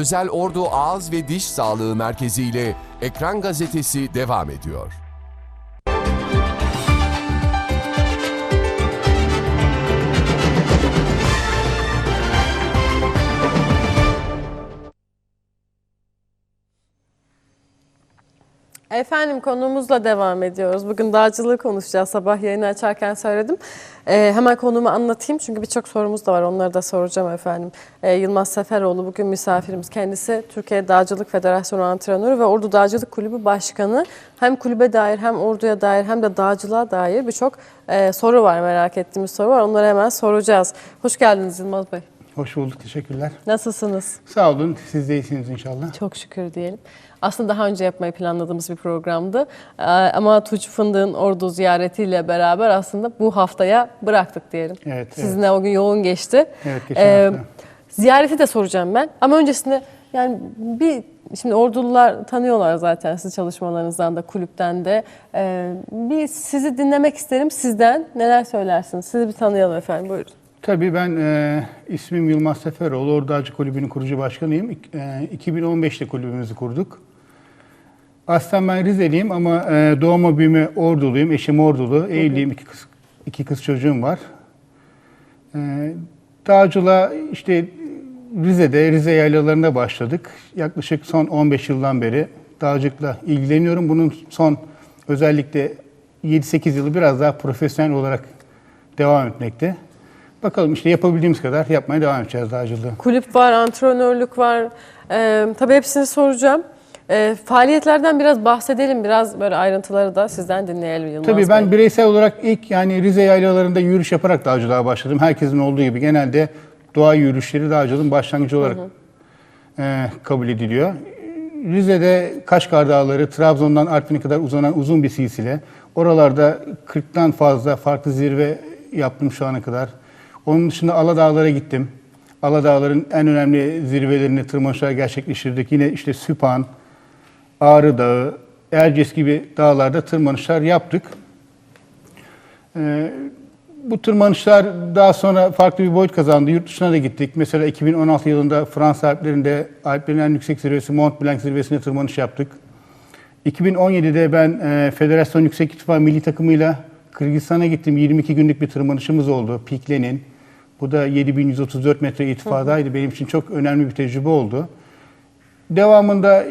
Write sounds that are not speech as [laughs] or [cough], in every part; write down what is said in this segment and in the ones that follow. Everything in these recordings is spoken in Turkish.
Özel Ordu Ağız ve Diş Sağlığı Merkezi ile Ekran Gazetesi devam ediyor. Efendim konumuzla devam ediyoruz. Bugün dağcılığı konuşacağız. Sabah yayını açarken söyledim. Ee, hemen konumu anlatayım çünkü birçok sorumuz da var. Onları da soracağım efendim. Ee, Yılmaz Seferoğlu bugün misafirimiz. Kendisi Türkiye Dağcılık Federasyonu antrenörü ve Ordu Dağcılık Kulübü Başkanı. Hem kulübe dair hem orduya dair hem de dağcılığa dair birçok e, soru var. Merak ettiğimiz soru var. Onları hemen soracağız. Hoş geldiniz Yılmaz Bey. Hoş bulduk, teşekkürler. Nasılsınız? Sağ olun, siz de iyisiniz inşallah. Çok şükür diyelim. Aslında daha önce yapmayı planladığımız bir programdı. Ee, Ama Tuğçe Fındık'ın ordu ziyaretiyle beraber aslında bu haftaya bıraktık diyelim. Evet, Sizinle o gün yoğun geçti. Evet, geçen hafta. Ziyareti de soracağım ben. Ama öncesinde yani bir Şimdi ordulular tanıyorlar zaten sizi çalışmalarınızdan da kulüpten de. Ee, bir sizi dinlemek isterim sizden. Neler söylersiniz? Sizi bir tanıyalım efendim. Buyurun. Tabii ben e, ismim Yılmaz Seferoğlu, Ordu Dağcı Kulübü'nün kurucu başkanıyım. E, 2015'te kulübümüzü kurduk. Aslen ben Rizeliyim ama e, doğma büyüme Orduluyum. Eşim Ordulu, evliyim, iki kız, iki kız çocuğum var. E, dağcılığa işte Rize'de, Rize yaylalarında başladık. Yaklaşık son 15 yıldan beri dağcılıkla ilgileniyorum. Bunun son özellikle 7-8 yılı biraz daha profesyonel olarak devam etmekte. Bakalım işte yapabildiğimiz kadar yapmaya devam edeceğiz dağcılığı. Kulüp var, antrenörlük var. Ee, tabii hepsini soracağım. Ee, faaliyetlerden biraz bahsedelim. Biraz böyle ayrıntıları da sizden dinleyelim Yılmaz Tabii ben Bey. bireysel olarak ilk yani Rize yaylalarında yürüyüş yaparak dağcılığa başladım. Herkesin olduğu gibi genelde doğa yürüyüşleri dağcılığın başlangıcı olarak e, kabul ediliyor. Rize'de Kaşgar Dağları, Trabzon'dan Artvin'e kadar uzanan uzun bir silsile. Oralarda 40'tan fazla farklı zirve yaptım şu ana kadar. Onun dışında Aladağlara gittim. Aladağların en önemli zirvelerini tırmanışlar gerçekleştirdik. Yine işte Süphan, Ağrı Dağı, Erciyes gibi dağlarda tırmanışlar yaptık. Ee, bu tırmanışlar daha sonra farklı bir boyut kazandı. Yurt dışına da gittik. Mesela 2016 yılında Fransa Alplerinde Alplerin en yüksek zirvesi Mont Blanc zirvesine tırmanış yaptık. 2017'de ben e, Federasyon Yüksek İrtifa Milli Takımıyla Kırgızistan'a gittim. 22 günlük bir tırmanışımız oldu. Piklenin. Bu da 7134 metre irtifadaydı. Benim için çok önemli bir tecrübe oldu. Devamında e,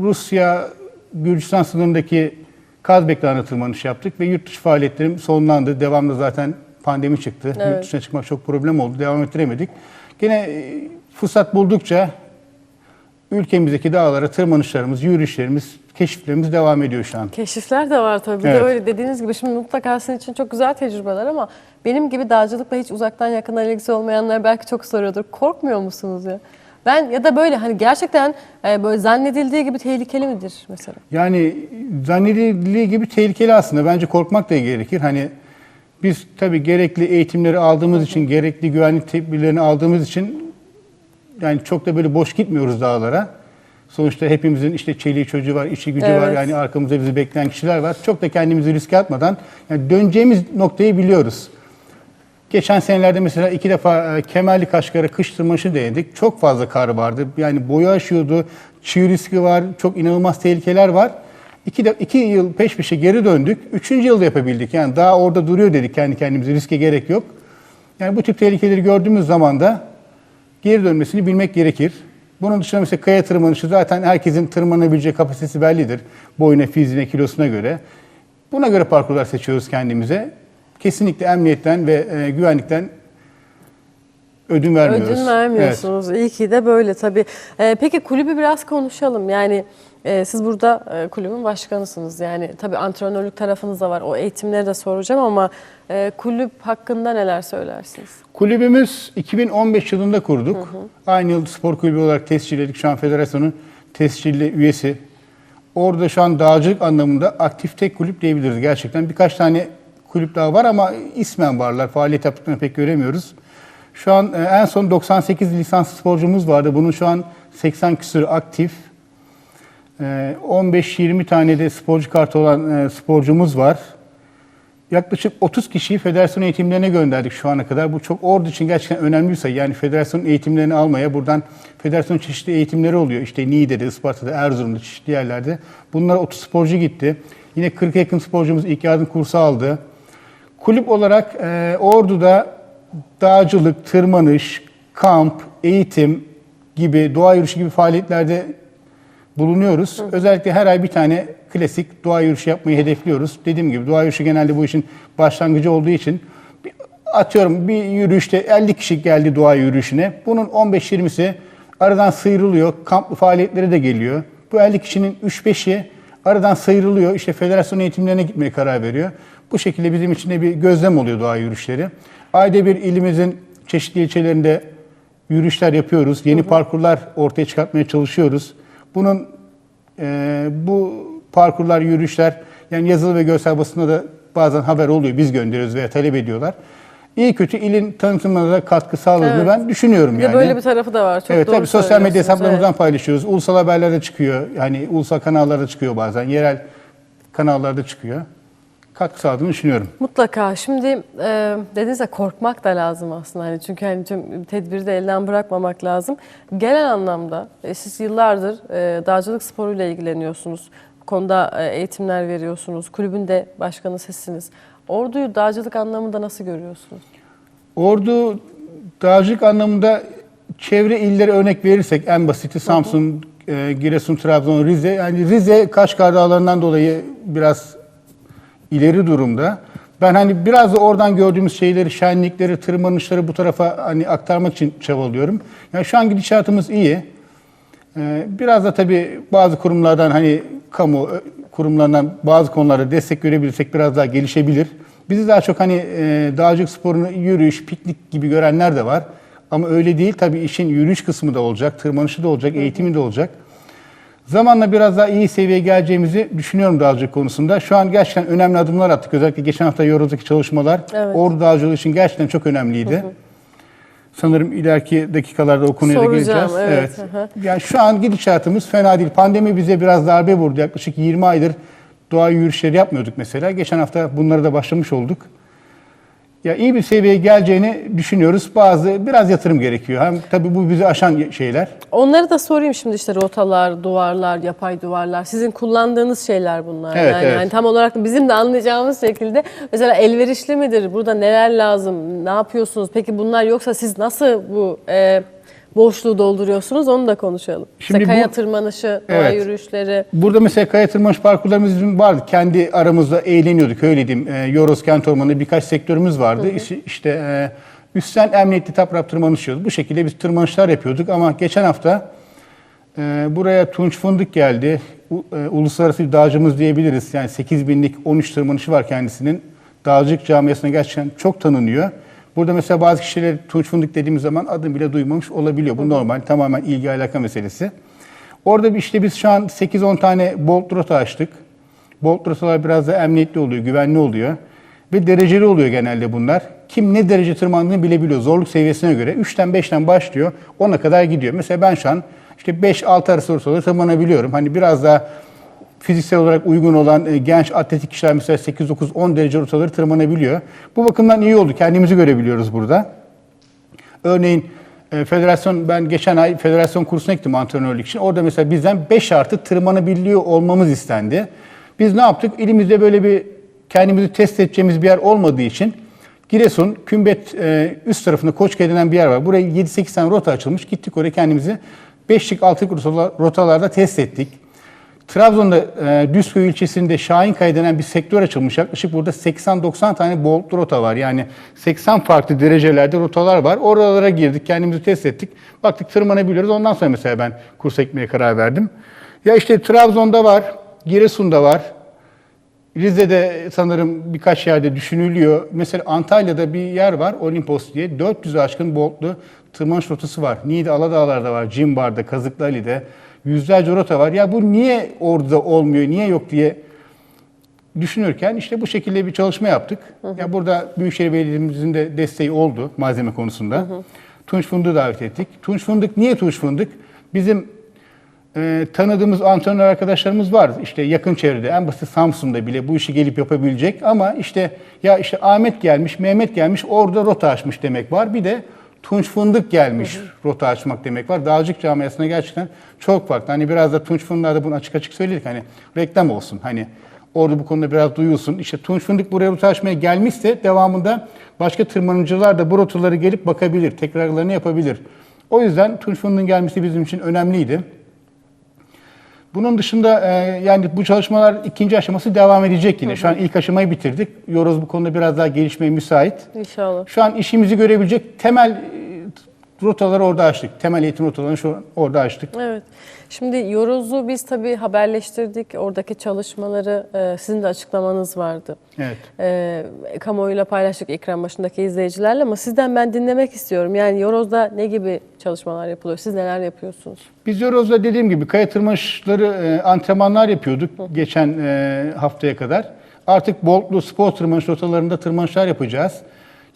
Rusya, Gürcistan sınırındaki Kazbek Dağı'na tırmanış yaptık ve yurt dışı faaliyetlerim sonlandı. Devamlı zaten pandemi çıktı. Evet. Yurt dışına çıkmak çok problem oldu. Devam ettiremedik. Gene e, fırsat buldukça ülkemizdeki dağlara tırmanışlarımız, yürüyüşlerimiz, keşiflerimiz devam ediyor şu an. Keşifler de var tabii. Bir Evet. de öyle dediğiniz gibi şimdi mutlaka sizin için çok güzel tecrübeler ama benim gibi dağcılıkla hiç uzaktan yakından ilgisi olmayanlar belki çok soruyordur. Korkmuyor musunuz ya? Ben ya da böyle hani gerçekten e, böyle zannedildiği gibi tehlikeli midir mesela? Yani zannedildiği gibi tehlikeli aslında. Bence korkmak da gerekir. Hani biz tabii gerekli eğitimleri aldığımız için, gerekli güvenlik tedbirlerini aldığımız için yani çok da böyle boş gitmiyoruz dağlara. Sonuçta hepimizin işte çeliği çocuğu var, işi gücü var. Evet. Yani arkamızda bizi bekleyen kişiler var. Çok da kendimizi riske atmadan yani döneceğimiz noktayı biliyoruz. Geçen senelerde mesela iki defa e, Kemerli Kaşgar'a kış tırmanışı denedik. Çok fazla kar vardı. Yani boyu aşıyordu. Çığ riski var. Çok inanılmaz tehlikeler var. İki, de, iki yıl peş peşe geri döndük. Üçüncü yılda yapabildik. Yani daha orada duruyor dedik kendi kendimize. Riske gerek yok. Yani bu tip tehlikeleri gördüğümüz zaman da geri dönmesini bilmek gerekir. Bunun dışında mesela kaya tırmanışı zaten herkesin tırmanabileceği kapasitesi bellidir. Boyuna, fiziğine, kilosuna göre. Buna göre parkurlar seçiyoruz kendimize. Kesinlikle emniyetten ve e, güvenlikten ödün vermiyoruz. Ödün vermiyorsunuz. İyi ki de böyle tabii. E, peki kulübü biraz konuşalım. Yani e, siz burada e, kulübün başkanısınız. Yani tabii antrenörlük tarafınız da var. O eğitimleri de soracağım ama e, kulüp hakkında neler söylersiniz? Kulübümüz 2015 yılında kurduk. Aynı yıl spor kulübü olarak tescilledik. Şu an federasyonun tescilli üyesi. Orada şu an dağcılık anlamında aktif tek kulüp diyebiliriz gerçekten. Birkaç tane kulüp daha var ama ismen varlar. Faaliyet yaptıklarını pek göremiyoruz. Şu an e, en son 98 lisans sporcumuz vardı. Bunun şu an 80 küsur aktif. E, 15-20 tane de sporcu kartı olan e, sporcumuz var. Yaklaşık 30 kişiyi federasyon eğitimlerine gönderdik şu ana kadar. Bu çok ordu için gerçekten önemli bir sayı. Yani federasyon eğitimlerini almaya buradan federasyon çeşitli eğitimleri oluyor. İşte Niğde'de, Isparta'da, Erzurum'da çeşitli yerlerde. Bunlara 30 sporcu gitti. Yine 40 yakın sporcumuz ilk yardım kursu aldı. Kulüp olarak e, Ordu'da dağcılık, tırmanış, kamp, eğitim gibi, doğa yürüyüşü gibi faaliyetlerde bulunuyoruz. Özellikle her ay bir tane klasik doğa yürüyüşü yapmayı hedefliyoruz. Dediğim gibi doğa yürüyüşü genelde bu işin başlangıcı olduğu için bir- atıyorum bir yürüyüşte 50 kişi geldi doğa yürüyüşüne. Bunun 15-20'si aradan sıyrılıyor. Kamplı faaliyetleri de geliyor. Bu 50 kişinin 3-5'i aradan sıyrılıyor. İşte federasyon eğitimlerine gitmeye karar veriyor. Bu şekilde bizim için de bir gözlem oluyor doğa yürüyüşleri. Ayda bir ilimizin çeşitli ilçelerinde yürüyüşler yapıyoruz. Yeni parkurlar ortaya çıkartmaya çalışıyoruz. Bunun e, bu parkurlar, yürüyüşler yani yazılı ve görsel basında da bazen haber oluyor. Biz gönderiyoruz veya talep ediyorlar. İyi kötü ilin tanıtımına da katkı sağladığını Evet. ben düşünüyorum Bir yani. böyle bir tarafı da var. Çok evet doğru tabii sosyal medya hesaplarımızdan evet. paylaşıyoruz. Ulusal haberlerde çıkıyor. Yani ulusal kanallarda çıkıyor bazen. Yerel kanallarda çıkıyor. Katkı sağladığını düşünüyorum. Mutlaka. Şimdi e, dediniz ya korkmak da lazım aslında. Hani çünkü hani tüm tedbiri de elden bırakmamak lazım. Genel anlamda e, siz yıllardır e, dağcılık sporuyla ilgileniyorsunuz. Bu konuda e, eğitimler veriyorsunuz. Kulübün de başkanı sizsiniz. Orduyu dağcılık anlamında nasıl görüyorsunuz? Ordu dağcılık anlamında çevre illeri örnek verirsek en basiti Samsun, e, Giresun, Trabzon, Rize. Yani Rize Kaşgar Dağları'ndan dolayı biraz ileri durumda. Ben hani biraz da oradan gördüğümüz şeyleri, şenlikleri, tırmanışları bu tarafa hani aktarmak için çabalıyorum. Yani şu an gidişatımız iyi. Ee, Biraz da tabii bazı kurumlardan hani kamu ö, kurumlarından bazı konularda destek görebilirsek biraz daha gelişebilir. Bizi daha çok hani e, dağcılık sporunu yürüyüş, piknik gibi görenler de var. Ama öyle değil. Tabii işin yürüyüş kısmı da olacak, tırmanışı da olacak, eğitimi de olacak. Zamanla biraz daha iyi seviyeye geleceğimizi düşünüyorum dağcılık konusunda. Şu an gerçekten önemli adımlar attık. Özellikle geçen hafta Yorul'daki çalışmalar Evet. Ordu dağcılığı için gerçekten çok önemliydi. Sanırım ileriki dakikalarda o konuya da Soracağım, geleceğiz. evet, hı hı. Yani şu an gidişatımız fena değil. Pandemi bize biraz darbe vurdu. Yaklaşık 20 aydır doğa yürüyüşleri yapmıyorduk mesela. Geçen hafta bunlara da başlamış olduk. Ya iyi bir seviyeye geleceğini düşünüyoruz. Bazı biraz yatırım gerekiyor. Hem tabii bu bizi aşan şeyler. Onları da sorayım şimdi işte rotalar, duvarlar, yapay duvarlar. Sizin kullandığınız şeyler bunlar. Evet, yani, evet. yani tam olarak bizim de anlayacağımız şekilde mesela elverişli midir? Burada neler lazım? Ne yapıyorsunuz? Peki bunlar yoksa siz nasıl bu e, boşluğu dolduruyorsunuz? Onu da konuşalım. Şimdi bu- kaya tırmanışı, doğa Evet. yürüyüşleri. Burada mesela kaya tırmanış parkurlarımız bizim vardı. Kendi aramızda eğleniyorduk öyle diyeyim. E, Yoros Kent Ormanı'nda birkaç sektörümüz vardı. İşte, işte e, üstten emniyetli taprap tırmanışıyoruz. Bu şekilde biz tırmanışlar yapıyorduk ama geçen hafta e, buraya Tunç Fındık geldi. U, e, uluslararası bir dağcımız diyebiliriz. Yani 8 binlik 13 tırmanışı var kendisinin. Dağcılık camiasına gerçekten çok tanınıyor. Burada mesela bazı kişiler Tunç Fındık dediğimiz zaman adını bile duymamış olabiliyor. Bu normal, tamamen ilgi alaka meselesi. Orada işte biz şu an 8-10 tane bolt rota açtık. Bolt rotalar biraz da emniyetli oluyor, güvenli oluyor. Ve dereceli oluyor genelde bunlar. Kim ne derece tırmandığını bilebiliyor zorluk seviyesine göre. 3'ten 5'ten başlıyor, 10'a kadar gidiyor. Mesela ben şu an işte 5-6 arası rotaları tırmanabiliyorum. Hani biraz daha fiziksel olarak uygun olan e, genç atletik kişiler mesela 8-9-10 derece rotaları tırmanabiliyor. Bu bakımdan iyi oldu. Kendimizi görebiliyoruz burada. Örneğin e, federasyon ben geçen ay federasyon kursuna gittim antrenörlük için. Orada mesela bizden 5 artı tırmanabiliyor olmamız istendi. Biz ne yaptık? İlimizde böyle bir kendimizi test edeceğimiz bir yer olmadığı için Giresun, Kümbet e, üst tarafında Koçkaya denen bir yer var. Buraya 7-8 tane rota açılmış. Gittik oraya kendimizi 5'lik 6'lık rotalar- rotalarda test ettik. Trabzon'da e, Düzköy ilçesinde Şahinkaya denen bir sektör açılmış. Yaklaşık burada 80-90 tane bolt rota var. Yani 80 farklı derecelerde rotalar var. Oralara girdik, kendimizi test ettik. Baktık tırmanabiliyoruz. Ondan sonra mesela ben kursa gitmeye karar verdim. Ya işte Trabzon'da var, Giresun'da var. Rize'de sanırım birkaç yerde düşünülüyor. Mesela Antalya'da bir yer var, Olimpos diye. 400 aşkın boltlu tırmanış rotası var. Niğde Aladağlar'da var, Cimbar'da, Kazıklı Ali'de. Yüzlerce rota var. Ya bu niye orada olmuyor, niye yok diye düşünürken işte bu şekilde bir çalışma yaptık. Ya burada Büyükşehir Belediye'mizin de desteği oldu malzeme konusunda. Tunç Fındık'ı davet ettik. Tunç Fındık niye Tunç Fındık? Bizim Ee, tanıdığımız antrenör arkadaşlarımız var. İşte yakın çevrede, en basit Samsun'da bile bu işi gelip yapabilecek. Ama işte ya işte Ahmet gelmiş, Mehmet gelmiş, orada rota açmış demek var. Bir de Tunç Fındık gelmiş rota açmak demek var. Dağcık camiasına gerçekten çok farklı. Hani biraz da Tunç Fındık'a da bunu açık açık söyledik. Hani reklam olsun. Hani orada bu konuda biraz duyulsun. İşte Tunç Fındık buraya rota açmaya gelmişse devamında başka tırmanıcılar da bu rotaları gelip bakabilir, tekrarlarını yapabilir. O yüzden Tunç Fındık'ın gelmesi bizim için önemliydi. Bunun dışında e, yani bu çalışmalar ikinci aşaması devam edecek yine. Şu an ilk aşamayı bitirdik. Yoroz bu konuda biraz daha gelişmeye müsait. İnşallah. Şu an işimizi görebilecek temel rotaları orada açtık. Temel eğitim rotalarını şu orada açtık. Evet. Şimdi Yoroz'u biz tabii haberleştirdik. Oradaki çalışmaları e, sizin de açıklamanız vardı. Evet. E, kamuoyuyla paylaştık ekran başındaki izleyicilerle ama sizden ben dinlemek istiyorum. Yani Yoroz'da ne gibi çalışmalar yapılıyor? Siz neler yapıyorsunuz? Biz Yoroz'da dediğim gibi kaya tırmanışları e, antrenmanlar yapıyorduk geçen e, haftaya kadar. Artık Boltlu spor tırmanış rotalarında tırmanışlar yapacağız.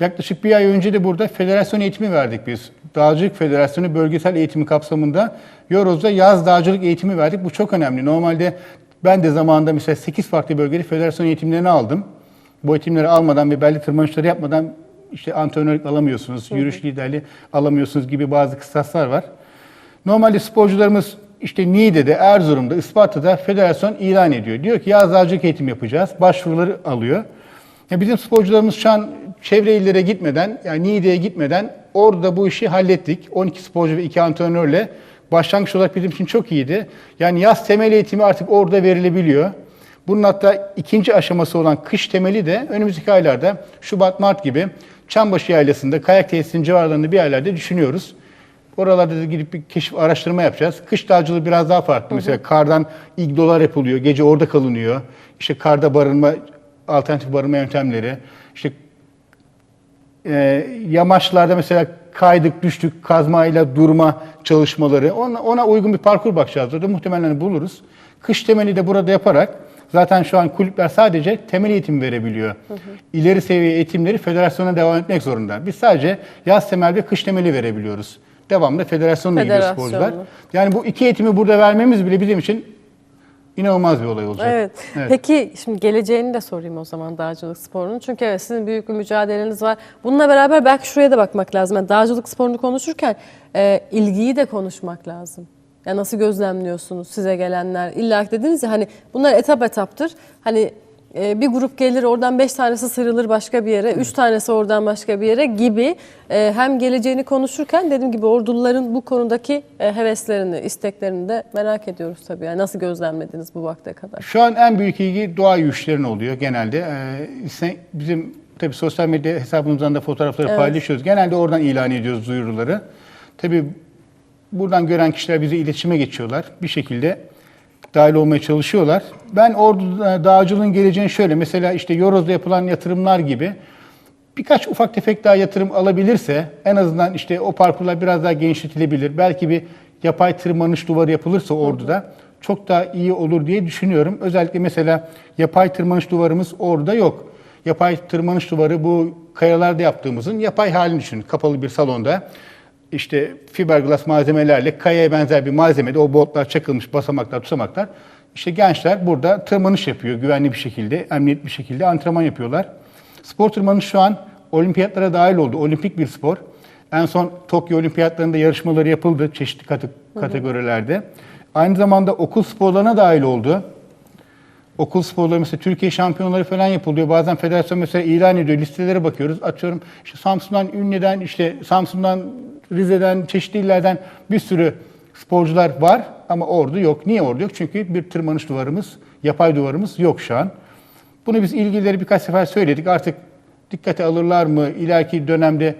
Yaklaşık bir ay önce de burada federasyon eğitimi verdik biz. Dağcılık Federasyonu bölgesel eğitimi kapsamında Yoroz'da yaz dağcılık eğitimi verdik. Bu çok önemli. Normalde ben de zamanında mesela 8 farklı bölgede federasyon eğitimlerini aldım. Bu eğitimleri almadan ve belli tırmanışları yapmadan işte antrenörlük alamıyorsunuz, yürüyüş liderliği alamıyorsunuz gibi bazı kıstaslar var. Normalde sporcularımız işte Niğde'de, Erzurum'da, Isparta'da federasyon ilan ediyor. Diyor ki yaz dağcılık eğitim yapacağız. Başvuruları alıyor. Ya bizim sporcularımız şu an çevre illere gitmeden, yani Niğde'ye gitmeden orada bu işi hallettik. 12 sporcu ve 2 antrenörle başlangıç olarak bizim için çok iyiydi. Yani yaz temel eğitimi artık orada verilebiliyor. Bunun hatta ikinci aşaması olan kış temeli de önümüzdeki aylarda Şubat-Mart gibi Çambaşı Yaylası'nda, kayak tesisinin civarlarında bir yerlerde düşünüyoruz. Oralarda da gidip bir keşif araştırma yapacağız. Kış dağcılığı biraz daha farklı. Mesela kardan iglolar yapılıyor. Gece orada kalınıyor. İşte karda barınma, alternatif barınma yöntemleri. İşte e, yamaçlarda mesela kaydık, düştük, kazmayla durma çalışmaları. Ona, ona uygun bir parkur bakacağız. Orada muhtemelen buluruz. Kış temeli de burada yaparak zaten şu an kulüpler sadece temel eğitim verebiliyor. İleri seviye eğitimleri federasyona devam etmek zorunda. Biz sadece yaz temel ve kış temeli verebiliyoruz. Devamlı federasyonla Federasyonla. sporcular. Yani bu iki eğitimi burada vermemiz bile bizim için inanılmaz bir olay olacak. Evet. Peki şimdi geleceğini de sorayım o zaman dağcılık sporunun. Çünkü evet sizin büyük bir mücadeleniz var. Bununla beraber belki şuraya da bakmak lazım. Yani dağcılık sporunu konuşurken e, ilgiyi de konuşmak lazım. Ya nasıl gözlemliyorsunuz size gelenler? İlla dediniz ya hani bunlar etap etaptır. Hani e, bir grup gelir oradan beş tanesi sıyrılır başka bir yere, üç tanesi oradan başka bir yere gibi e, hem geleceğini konuşurken dediğim gibi orduların bu konudaki e, heveslerini, isteklerini de merak ediyoruz tabii. Yani nasıl gözlemlediniz bu vakte kadar? Şu an en büyük ilgi doğa yürüyüşlerine oluyor genelde. Ee, bizim tabii sosyal medya hesabımızdan da fotoğrafları Evet. paylaşıyoruz. Genelde oradan ilan ediyoruz duyuruları. Tabii buradan gören kişiler bize iletişime geçiyorlar. Bir şekilde dahil olmaya çalışıyorlar. Ben ordu dağcılığın geleceğini şöyle mesela işte Yoroz'da yapılan yatırımlar gibi birkaç ufak tefek daha yatırım alabilirse en azından işte o parkurlar biraz daha genişletilebilir. Belki bir yapay tırmanış duvarı yapılırsa orduda çok daha iyi olur diye düşünüyorum. Özellikle mesela yapay tırmanış duvarımız orada yok. Yapay tırmanış duvarı bu kayalarda yaptığımızın yapay halini düşünün. Kapalı bir salonda işte fiberglass malzemelerle kayaya benzer bir malzemede o boltlar çakılmış basamaklar, tutamaklar. İşte gençler burada tırmanış yapıyor güvenli bir şekilde, emniyetli bir şekilde antrenman yapıyorlar. Spor tırmanış şu an olimpiyatlara dahil oldu. Olimpik bir spor. En son Tokyo olimpiyatlarında yarışmaları yapıldı çeşitli kate- kategorilerde. Aynı zamanda okul sporlarına dahil oldu. Okul sporları mesela Türkiye şampiyonları falan yapılıyor. Bazen federasyon mesela ilan ediyor. Listelere bakıyoruz. Atıyorum işte Samsun'dan, Ünye'den, işte Samsun'dan, Rize'den, çeşitli illerden bir sürü sporcular var ama ordu yok. Niye ordu yok? Çünkü bir tırmanış duvarımız, yapay duvarımız yok şu an. Bunu biz ilgilileri birkaç sefer söyledik. Artık dikkate alırlar mı? İleriki dönemde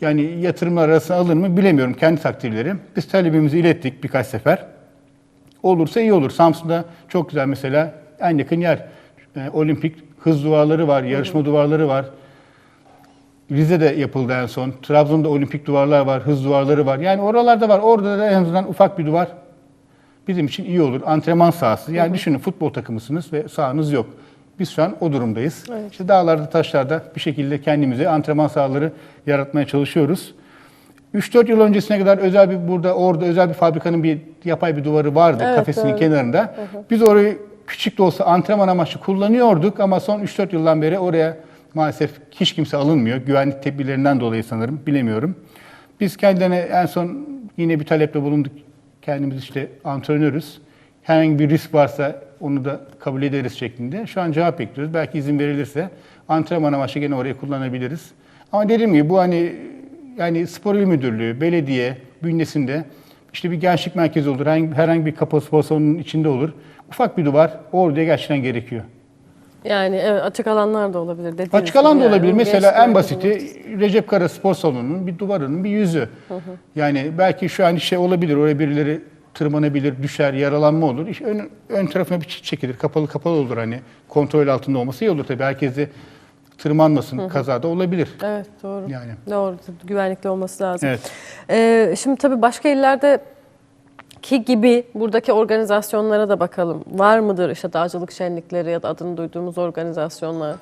yani yatırımlar arasına alır mı bilemiyorum kendi takdirleri. Biz talebimizi ilettik birkaç sefer. Olursa iyi olur. Samsun'da çok güzel mesela en yakın yer. E, olimpik hız duvarları var, yarışma duvarları var. Rize'de yapıldı en son. Trabzon'da olimpik duvarlar var, hız duvarları var. Yani oralarda var. Orada da en azından ufak bir duvar bizim için iyi olur. Antrenman sahası. Yani düşünün futbol takımısınız ve sahanız yok. Biz şu an o durumdayız. İşte dağlarda, taşlarda bir şekilde kendimize antrenman sahaları yaratmaya çalışıyoruz. 3-4 yıl öncesine kadar özel bir burada orada özel bir fabrikanın bir yapay bir duvarı vardı Evet, kafesinin doğru. kenarında. Biz orayı küçük de olsa antrenman amaçlı kullanıyorduk ama son 3-4 yıldan beri oraya maalesef hiç kimse alınmıyor. Güvenlik tedbirlerinden dolayı sanırım bilemiyorum. Biz kendilerine en son yine bir talepte bulunduk. Kendimiz işte antrenörüz. Herhangi bir risk varsa onu da kabul ederiz şeklinde. Şu an cevap bekliyoruz. Belki izin verilirse antrenman amaçlı gene oraya kullanabiliriz. Ama dediğim gibi bu hani yani spor il müdürlüğü, belediye bünyesinde işte bir gençlik merkezi olur. Herhangi, herhangi bir kapalı spor salonunun içinde olur. Ufak bir duvar orada gerçekten gerekiyor. Yani evet, açık alanlar da olabilir. dediğiniz Açık alan da olabilir. Mesela en basiti. Recep Kara Spor Salonu'nun bir duvarının bir yüzü. Yani belki şu an şey olabilir. Oraya birileri tırmanabilir, düşer, yaralanma olur. İşte ön, ön tarafına bir çit çekilir. Kapalı kapalı olur hani. Kontrol altında olması iyi olur tabii. Herkes de tırmanmasın. Kazada olabilir. Evet doğru. Yani. Doğru. Güvenlikli olması lazım. Evet. Ee, şimdi tabii başka illerde ki gibi buradaki organizasyonlara da bakalım. Var mıdır işte dağcılık şenlikleri ya da adını duyduğumuz organizasyonlar?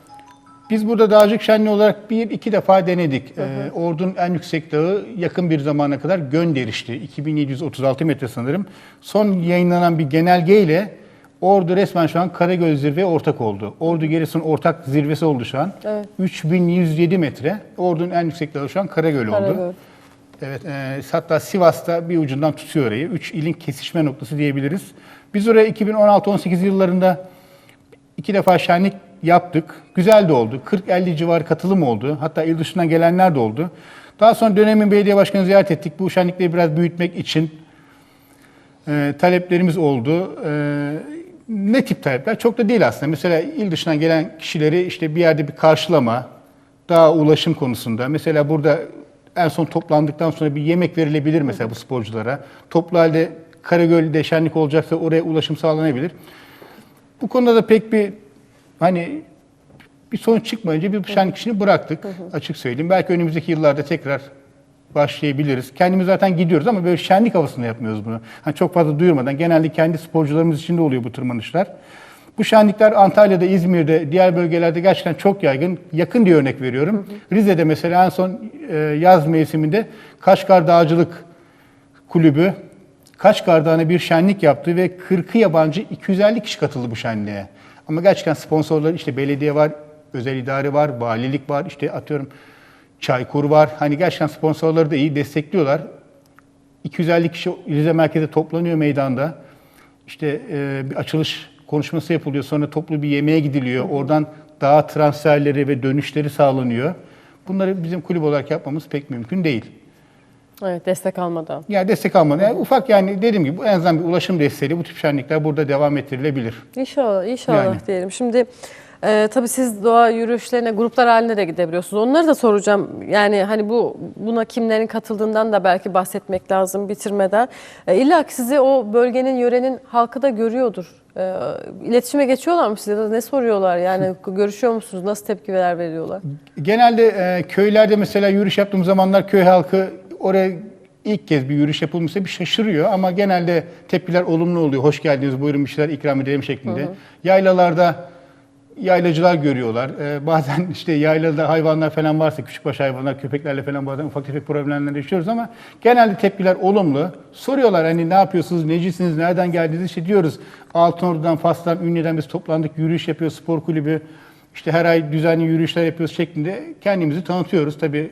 Biz burada dağcılık şenliği olarak bir iki defa denedik. Ee, Ordu'nun en yüksek dağı yakın bir zamana kadar Gönderiş'ti. 2736 metre sanırım. Son yayınlanan bir genelgeyle Ordu resmen şu an Karagöl zirveye ortak oldu. Ordu Giresun ortak zirvesi oldu şu an. Evet. 3107 metre. Ordu'nun en yüksek dağı şu an Karagöl oldu. Evet, e, hatta Sivas'ta bir ucundan tutuyor orayı. Üç ilin kesişme noktası diyebiliriz. Biz oraya 2016-18 yıllarında iki defa şenlik yaptık. Güzel de oldu. 40-50 civarı katılım oldu. Hatta il dışından gelenler de oldu. Daha sonra dönemin belediye başkanı ziyaret ettik. Bu şenlikleri biraz büyütmek için e, taleplerimiz oldu. E, ne tip talepler? Çok da değil aslında. Mesela il dışından gelen kişileri işte bir yerde bir karşılama, daha ulaşım konusunda. Mesela burada en son toplandıktan sonra bir yemek verilebilir mesela bu sporculara. Toplu halde Karagöl'de şenlik olacaksa oraya ulaşım sağlanabilir. Bu konuda da pek bir hani bir sonuç çıkmayınca bir şenlik işini bıraktık açık söyleyeyim. Belki önümüzdeki yıllarda tekrar başlayabiliriz. Kendimiz zaten gidiyoruz ama böyle şenlik havasında yapmıyoruz bunu. Hani çok fazla duyurmadan genelde kendi sporcularımız için de oluyor bu tırmanışlar. Bu şenlikler Antalya'da, İzmir'de, diğer bölgelerde gerçekten çok yaygın. Yakın diye örnek veriyorum. Rize'de mesela en son e, yaz mevsiminde Kaşgar Dağcılık Kulübü Kaşgar Dağı'na bir şenlik yaptı ve 40'ı yabancı 250 kişi katıldı bu şenliğe. Ama gerçekten sponsorları işte belediye var, özel idare var, valilik var, işte atıyorum Çaykur var. Hani gerçekten sponsorları da iyi destekliyorlar. 250 kişi Rize merkeze toplanıyor meydanda. İşte e, bir açılış konuşması yapılıyor. Sonra toplu bir yemeğe gidiliyor. Oradan daha transferleri ve dönüşleri sağlanıyor. Bunları bizim kulüp olarak yapmamız pek mümkün değil. Evet destek almadan. Yani destek almadan. Yani ufak yani dediğim gibi en azından bir ulaşım desteğiyle bu tip şenlikler burada devam ettirilebilir. İnşallah, inşallah Yani. diyelim. Şimdi e, tabii siz doğa yürüyüşlerine gruplar halinde de gidebiliyorsunuz. Onları da soracağım. Yani hani bu buna kimlerin katıldığından da belki bahsetmek lazım bitirmeden. E, İlla ki sizi o bölgenin, yörenin halkı da görüyordur. E, iletişime geçiyorlar mı size? Ne soruyorlar? Yani görüşüyor musunuz? Nasıl tepkiler veriyorlar? Genelde e, köylerde mesela yürüyüş yaptığım zamanlar köy halkı oraya ilk kez bir yürüyüş yapılmışsa bir şaşırıyor ama genelde tepkiler olumlu oluyor. Hoş geldiniz, buyurun bir şeyler ikram edelim şeklinde. Yaylalarda yaylacılar görüyorlar. Ee, bazen [laughs] işte yaylada hayvanlar falan varsa, küçükbaş hayvanlar, köpeklerle falan bazen ufak tefek problemler yaşıyoruz ama genelde tepkiler olumlu. Soruyorlar hani ne yapıyorsunuz, necisiniz, nereden geldiniz işte diyoruz. Altınordu'dan, Fas'tan, Ünye'den biz toplandık, yürüyüş yapıyoruz, spor kulübü. İşte her ay düzenli yürüyüşler yapıyoruz şeklinde kendimizi tanıtıyoruz. Tabii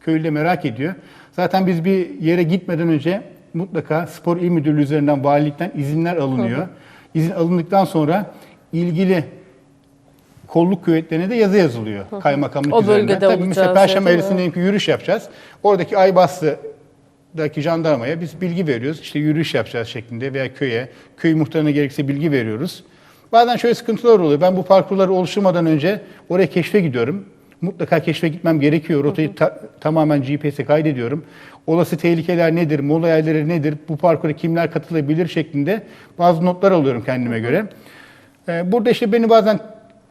köylü de merak ediyor. Zaten biz bir yere gitmeden önce mutlaka spor il müdürlüğü üzerinden valilikten izinler alınıyor. İzin alındıktan sonra ilgili kolluk kuvvetlerine de yazı yazılıyor kaymakamlık O üzerinden. bölgede Tabii mesela olacağız, Perşembe mi? Eylül'sünde diyelim ki yürüyüş yapacağız. Oradaki Aybastı'daki jandarmaya biz bilgi veriyoruz. İşte yürüyüş yapacağız şeklinde veya köye, köy muhtarına gerekse bilgi veriyoruz. Bazen şöyle sıkıntılar oluyor. Ben bu parkurları oluşturmadan önce oraya keşfe gidiyorum. Mutlaka keşfe gitmem gerekiyor. Rotayı ta- tamamen GPS'e kaydediyorum. Olası tehlikeler nedir, mola yerleri nedir, bu parkura kimler katılabilir şeklinde bazı notlar alıyorum kendime göre. Ee, Burada işte beni bazen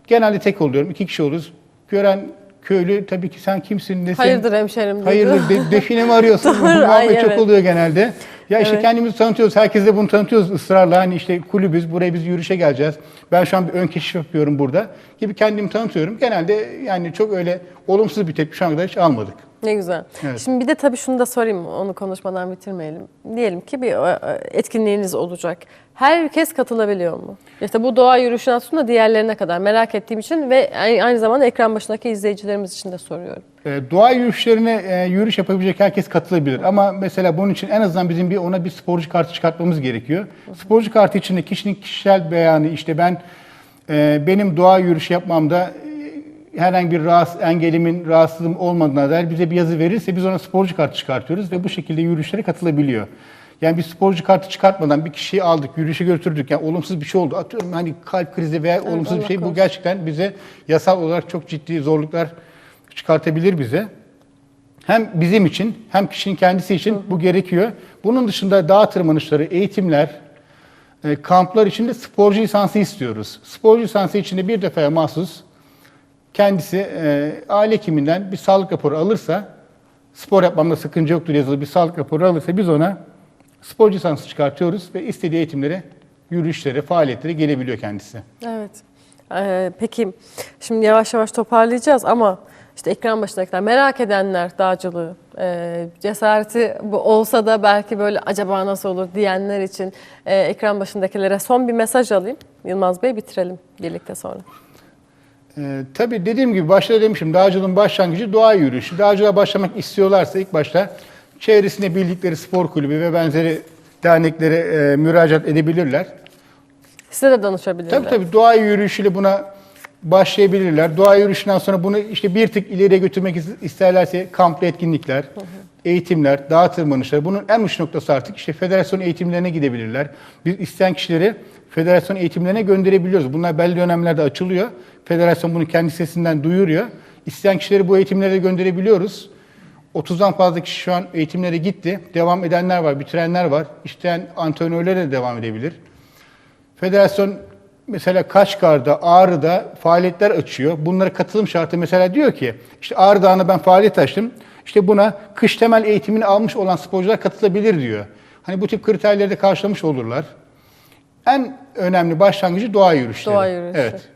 genelde tek oluyorum. iki kişi oluruz. Gören köylü tabii ki sen kimsin, nesin? Hayırdır hemşerim dedi. Hayırdır, de, define [laughs] mi arıyorsun? Doğru, ay, çok evet. oluyor genelde. Ya işte Evet. kendimizi tanıtıyoruz. Herkese de bunu tanıtıyoruz ısrarla. Hani işte kulübüz, buraya biz yürüyüşe geleceğiz. Ben şu an bir ön keşif yapıyorum burada gibi kendimi tanıtıyorum. Genelde yani çok öyle olumsuz bir tepki şu ana kadar hiç almadık. Ne güzel. Evet. Şimdi bir de tabii şunu da sorayım onu konuşmadan bitirmeyelim. Diyelim ki bir e, etkinliğiniz olacak. Herkes katılabiliyor mu? İşte bu doğa yürüyüşünden sonra diğerlerine kadar merak ettiğim için ve aynı zamanda ekran başındaki izleyicilerimiz için de soruyorum. E, doğa yürüyüşlerine e, yürüyüş yapabilecek herkes katılabilir. Ama mesela bunun için en azından bizim bir ona bir sporcu kartı çıkartmamız gerekiyor. Sporcu kartı içinde kişinin kişisel beyanı işte ben e, benim doğa yürüyüşü yapmamda e, herhangi bir rahatsız, engelimin, rahatsızlığım olmadığına dair bize bir yazı verirse biz ona sporcu kartı çıkartıyoruz ve bu şekilde yürüyüşlere katılabiliyor. Yani bir sporcu kartı çıkartmadan bir kişiyi aldık, yürüyüşe götürdük. Yani olumsuz bir şey oldu. Atıyorum hani kalp krizi veya olumsuz bir şey. Bu gerçekten bize yasal olarak çok ciddi zorluklar çıkartabilir bize. Hem bizim için hem kişinin kendisi için bu gerekiyor. Bunun dışında dağ tırmanışları, eğitimler, e, kamplar için de sporcu lisansı istiyoruz. Sporcu lisansı için de bir defaya mahsus kendisi e, aile hekiminden bir sağlık raporu alırsa, spor yapmamda sıkıntı yoktur yazılı bir sağlık raporu alırsa biz ona sporcu lisansı çıkartıyoruz ve istediği eğitimlere, yürüyüşlere, faaliyetlere gelebiliyor kendisi. Evet. Ee, peki şimdi yavaş yavaş toparlayacağız ama işte ekran başındakiler merak edenler dağcılığı, e, cesareti olsa da belki böyle acaba nasıl olur diyenler için e, ekran başındakilere son bir mesaj alayım. Yılmaz Bey bitirelim birlikte sonra. Ee, tabii dediğim gibi başta demişim dağcılığın başlangıcı doğa yürüyüşü. Dağcılığa başlamak istiyorlarsa ilk başta çevresinde bildikleri spor kulübü ve benzeri derneklere e, müracaat edebilirler. Size de danışabilirler. Tabii tabii doğa yürüyüşüyle buna başlayabilirler. Doğa yürüyüşünden sonra bunu işte bir tık ileriye götürmek is- isterlerse kamplı etkinlikler, eğitimler, dağ tırmanışları. Bunun en uç noktası artık işte federasyon eğitimlerine gidebilirler. Biz isteyen kişileri federasyon eğitimlerine gönderebiliyoruz. Bunlar belli dönemlerde açılıyor. Federasyon bunu kendi sesinden duyuruyor. İsteyen kişileri bu eğitimlere de gönderebiliyoruz. 30'dan fazla kişi şu an eğitimlere gitti. Devam edenler var, bitirenler var. İsteyen antrenörlere de devam edebilir. Federasyon mesela Kaşgar'da, Ağrı'da faaliyetler açıyor. Bunlara katılım şartı mesela diyor ki işte Ağrı Dağı'na ben faaliyet açtım. İşte buna kış temel eğitimini almış olan sporcular katılabilir diyor. Hani bu tip kriterleri de karşılamış olurlar. En önemli başlangıcı doğa yürüyüşleri. Doğa yürüyüşü. Evet.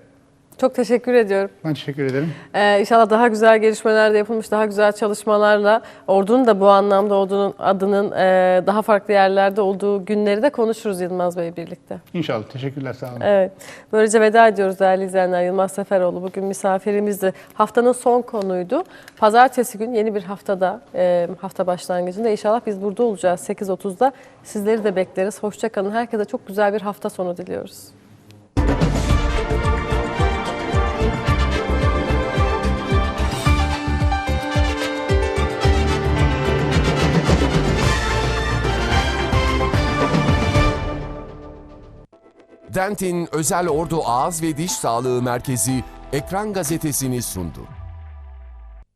Çok teşekkür ediyorum. Ben teşekkür ederim. Ee, inşallah daha güzel gelişmeler de yapılmış, daha güzel çalışmalarla ordunun da bu anlamda ordunun adının e, daha farklı yerlerde olduğu günleri de konuşuruz Yılmaz Bey birlikte. İnşallah. Teşekkürler. Sağ olun. Evet. Böylece veda ediyoruz değerli izleyenler. Yılmaz Seferoğlu bugün misafirimizdi. Haftanın son konuydu. Pazartesi gün yeni bir haftada, e, hafta başlangıcında inşallah biz burada olacağız 8.30'da. Sizleri de bekleriz. Hoşçakalın. Herkese çok güzel bir hafta sonu diliyoruz. Dentin Özel Ordu Ağız ve Diş Sağlığı Merkezi Ekran Gazetesi'ni sundu.